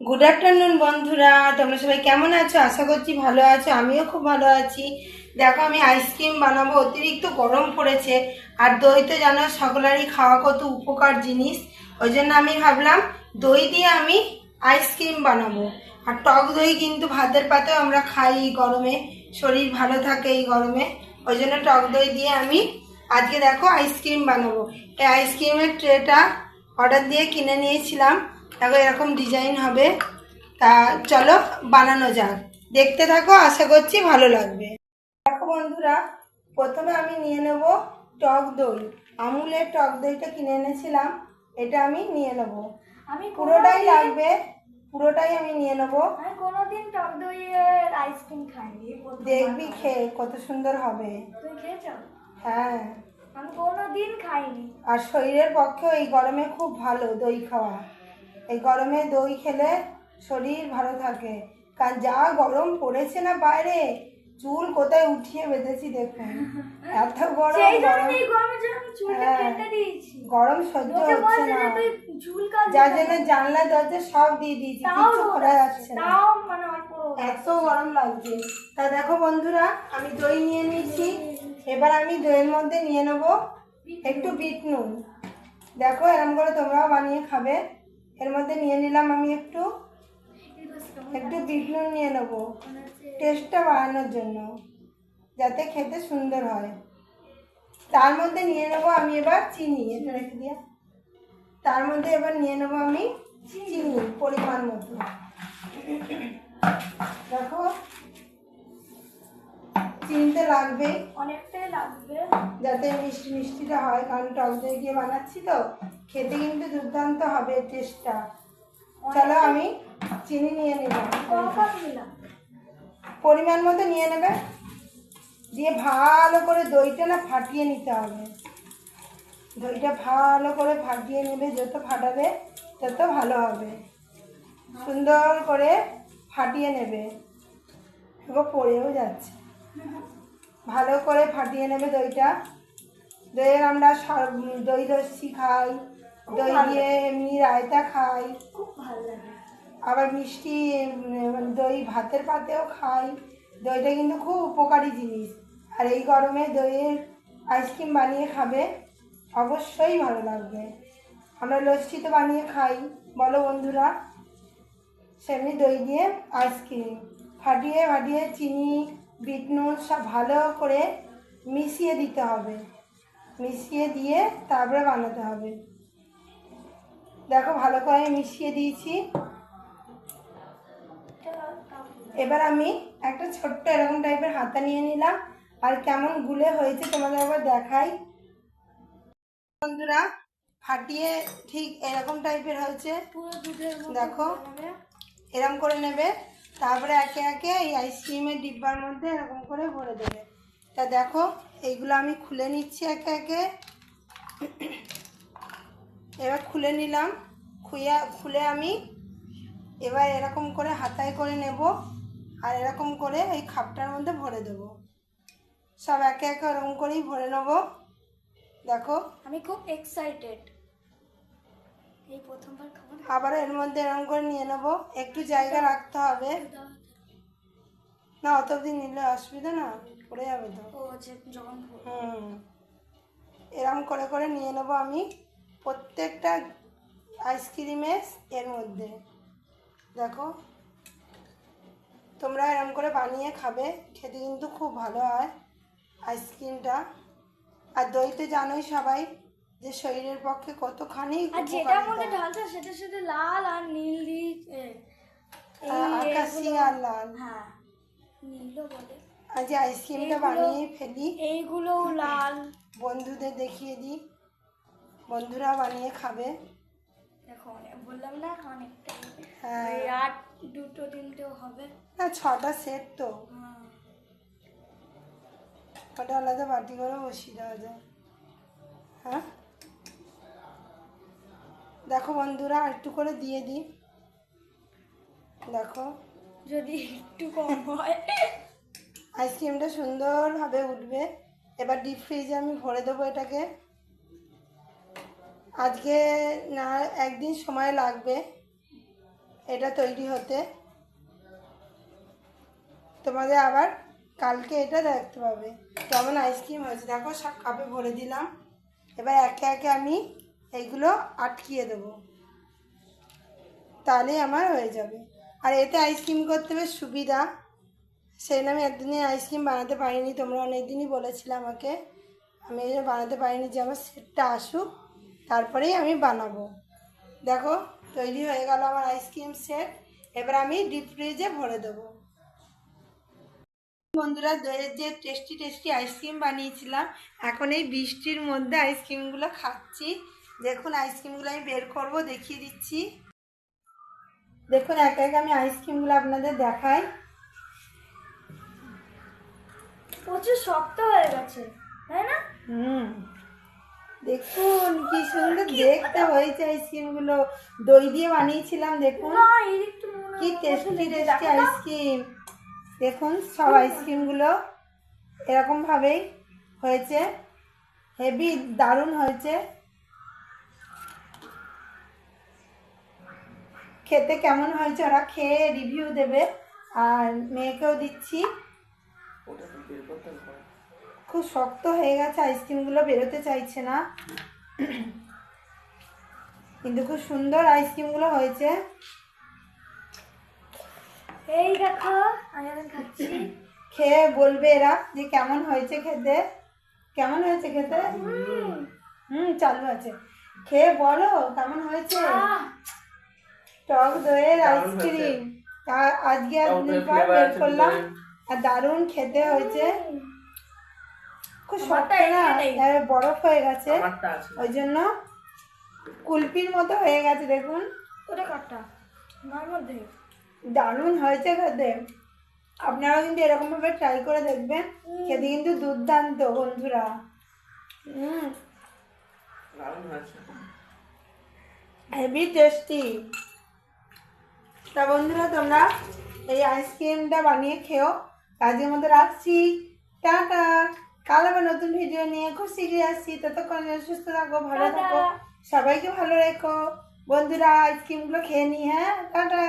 Good afternoon বন্ধুরা। তোমরা সবাই কেমন আছো? আশা করছি ভালো আছো। আমিও খুব ভালো আছি। দেখো, আমি আইসক্রিম বানাবো। অতিরিক্ত গরম পড়েছে। আর দই তো জানো, সকলেরই খাওয়া কত উপকার জিনিস। ওই জন্য আমি ভাবলাম, দই দিয়ে আমি আইসক্রিম বানাবো। আর টক দই কিন্তু ভাতের পাতেও আমরা খাই এই গরমে। শরীর ভালো থাকে এই গরমে। ওই জন্য টক দই দিয়ে আমি আজকে দেখো আইসক্রিম বানাবো। এই আইসক্রিমের ট্রেটা অর্ডার দিয়ে কিনে নিয়েছিলাম। দেখো এরকম ডিজাইন হবে। তা চলো বানানো যাক। দেখতে থাকো আশা করছি ভালো লাগবে। দেখো বন্ধুরা প্রথমে আমি নিয়ে নেব টক দই। আমুলের টক দইটা কিনে এনেছিলাম এটা আমি নিয়ে নেব। আমি পুরোটাই লাগবে পুরোটাই আমি নিয়ে নেব। কোনোদিন টক দইয়ের আইসক্রিম খাইনি দেখবি খেয়ে কত সুন্দর হবে। হ্যাঁ। আমি কোনোদিন খাইনি। আর শরীরের পক্ষেও এই গরমে খুব ভালো দই খাওয়া। এই গরমে দই খেলে শরীর ভালো থাকে। কারণ যা গরম পড়েছে না বাইরে চুল কোথায় উঠিয়ে বেঁধেছি দেখুন। এত গরম হ্যাঁ। গরম সহ্য হচ্ছে না। যার জন্য জানলা দরজা সব দিয়ে দিয়েছি কিছু করা যাচ্ছে না। মানে এত গরম লাগছে। তা দেখো বন্ধুরা আমি দই নিয়ে নিয়েছি। এবার আমি দইয়ের মধ্যে নিয়ে নেব একটু বিট নুন। দেখো এরম করে তোমরাও বানিয়ে খাবে। এর মধ্যে নিয়ে নিলাম আমি একটু। একটু বিট নুন নিয়ে নেব। টেস্টটা বাড়ানোর জন্য যাতে খেতে সুন্দর হয়। তার মধ্যে নিয়ে নেব আমি এবার চিনি। এটা রেখে দিয়া। তার মধ্যে এবার নিয়ে নেব আমি চিনি। পরিমাণ মতো। দেখো চিনতে লাগবে। অনেকটাই লাগবে। যাতে মিষ্টি মিষ্টিটা হয় কারণ টক দই দিয়ে বানাচ্ছি তো খেতে কিন্তু দুর্দান্ত হবে টেস্টটা চলো আমি চিনি নিয়ে নিলাম পরিমাণ মতো নিয়ে নেবে। দিয়ে ভালো করে দইটা না ফাটিয়ে নিতে হবে। দইটা ভালো করে ফাটিয়ে নেবে যত ফাটাবে তত ভালো হবে। সুন্দর করে ফাটিয়ে নেবে। এবার পড়েও যাচ্ছে। ভালো করে ফাটিয়ে নেবে দইটা। দইয়ের আমরা দই লস্যি খাই। দই দিয়ে এমনি রায়তা খাই। খুব ভালো লাগে। আবার মিষ্টি দই ভাতের পাতেও খাই। দইটা কিন্তু খুব উপকারী জিনিস। আর এই গরমে দইয়ের আইসক্রিম বানিয়ে খাবে অবশ্যই ভালো লাগবে। আমরা লস্যি তো বানিয়ে খাই। বলো বন্ধুরা সেমনি দই দিয়ে আইসক্রিম। ফাটিয়ে ফাটিয়ে চিনি বিট নুন সব ভালো করে মিশিয়ে দিতে হবে। মিশিয়ে দিয়ে তারপরে বানাতে হবে। দেখো ভালো করে মিশিয়ে দিয়েছি। এবার আমি একটা ছোট্ট এরকম টাইপের হাতা নিয়ে নিলাম। আর কেমন গুলে হয়েছে তোমাদের একবার দেখাই। বন্ধুরা ফাটিয়ে ঠিক এরকম টাইপের হয়েছে। পুরো দেখো। এরকম করে নেবে। তারপরে একে একে এই আইসক্রিমের ডিব্বার মধ্যে এরকম করে ভরে দেবে। তা দেখো, এইগুলো আমি খুলে নিচ্ছি একে একে। এবার খুলে নিলাম। খুইয়া, খুলে আমি এবার এরকম করে হাতায় করে নেব আর এরকম করে এই খাপটার মধ্যে ভরে দেবো। সব একে একে ওরকম করেই ভরে নেব। দেখো। আমি খুব এক্সাইটেড এই প্রথমবার খাব না? আবার এর মধ্যে এরকম করে নিয়ে নেব। একটু জায়গা রাখতে হবে। না অত অবধি নিলে অসুবিধা না পড়ে যাবে তো। ও যে যখন হুম। এরকম করে করে নিয়ে নেব আমি প্রত্যেকটা আইসক্রিমে এর মধ্যে। দেখো তোমরা এরকম করে বানিয়ে খাবে খেতে কিন্তু খুব ভালো হয় আইসক্রিমটা। আর দই তো জানোই সবাই যে শরীরের পক্ষে কতখানি আর যেটার মধ্যে ঢালছে সেটার সাথে লাল আর নীল দিয়ে আকাশি আর লাল। হ্যাঁ নীলও বলে। আজ আইসক্রিমটা বানিয়ে ফেলি। এইগুলোও লাল। বন্ধুদের দেখিয়ে দিই। বন্ধুরা বানিয়ে খাবে। দেখো বললাম না অনেকটা। হ্যাঁ। আট দুটো তিনটেও হবে। না ছটা সেট তো। হ্যাঁ। ওটা আলাদা বাটি করে বসিয়ে দেওয়া যায়। হ্যাঁ? দেখো বন্ধুরা একটু করে দিয়ে দিই। দেখো। যদি একটু কম হয়। আইসক্রিমটা সুন্দরভাবে উঠবে। এবার ডিপ ফ্রিজে আমি ভরে দেবো এটাকে। আজকে না একদিন সময় লাগবে এটা তৈরি হতে। তোমাদের আবার কালকে এটা দেখতে পাবে। কেমন আইসক্রিম হয়েছে। দেখো সব কাপে ভরে দিলাম। এবার একে একে আমি এইগুলো আটকিয়ে দেবো। তাহলেই আমার হয়ে যাবে। আর এতে আইসক্রিম করতে বেশ সুবিধা। সেই আমি একদিনে আইসক্রিম বানাতে পারিনি, তোমরা অনেকদিনই বলেছিলে আমাকে। আমি এই বানাতে পারিনি যে আমার সেটটা আসুক, তারপরেই আমি বানাবো। দেখো, তৈরি হয়ে গেল আমার আইসক্রিম সেট এবার আমি ডিপ ফ্রিজে ভরে দেবো। বন্ধুরা, দইয়ের যে টেস্টি টেস্টি আইসক্রিম বানিয়েছিলাম, এখন এই বৃষ্টির মধ্যে আইসক্রিমগুলো খাচ্ছি। দেখুন আইসক্রিমগুলো আমি বের করব দেখিয়ে দিচ্ছি। দেখুন এক এক আমি আইসক্রিমগুলো আপনাদের দেখাই। প্রচুর শক্ত হয়ে গেছে তাই না? হুম। দেখুন কি সুন্দর দেখতে হয়েছে আইসক্রিমগুলো দই দিয়ে বানিয়েছিলাম দেখুন। কি টেস্টি টেস্টি আইসক্রিম দেখুন সব আইসক্রিমগুলো এরকমভাবেই হয়েছে। হেভি দারুণ হয়েছে। খেতে কেমন হয়েছে ওরা খেয়ে রিভিউ দেবে। আর মেয়েকেও দিচ্ছি। খুব শক্ত হয়ে গেছে আইসক্রিমগুলো বেরোতে চাইছে না। কিন্তু খুব সুন্দর আইসক্রিমগুলো হয়েছে। এই দেখো আমি এখন খাচ্ছি। খেয়ে বলবে এরা যে কেমন হয়েছে খেতে। কেমন হয়েছে খেতে? হুম। চালু আছে। খেয়ে বলো কেমন হয়েছে? টক দইয়ের আইসক্রিম তা- আজকে পর বের করলাম। আর দারুণ খেতে হয়েছে। খুব শক্ত না বরফ হয়ে গেছে। ওই জন্য কুলপির মতো হয়ে গেছে দেখুন। ওটা কাটা মার মধ্যে। দারুণ হয়েছে খেতে। আপনারাও কিন্তু এরকমভাবে ট্রাই করে দেখবেন। খেতে কিন্তু দুর্দান্ত বন্ধুরা। হুম। হেভি টেস্টি তা বন্ধুরা তোমরা এই আইসক্রিমটা বানিয়ে খেও। কাজের মধ্যে রাখছি। টাটা। কাল আবার নতুন ভিডিও নিয়ে খুব শিখে আসছি। ততক্ষণ সুস্থ থাকো ভালো থাকো। সবাইকে ভালো রেখো। বন্ধুরা আইসক্রিমগুলো খেয়ে নি হ্যাঁ? টাটা।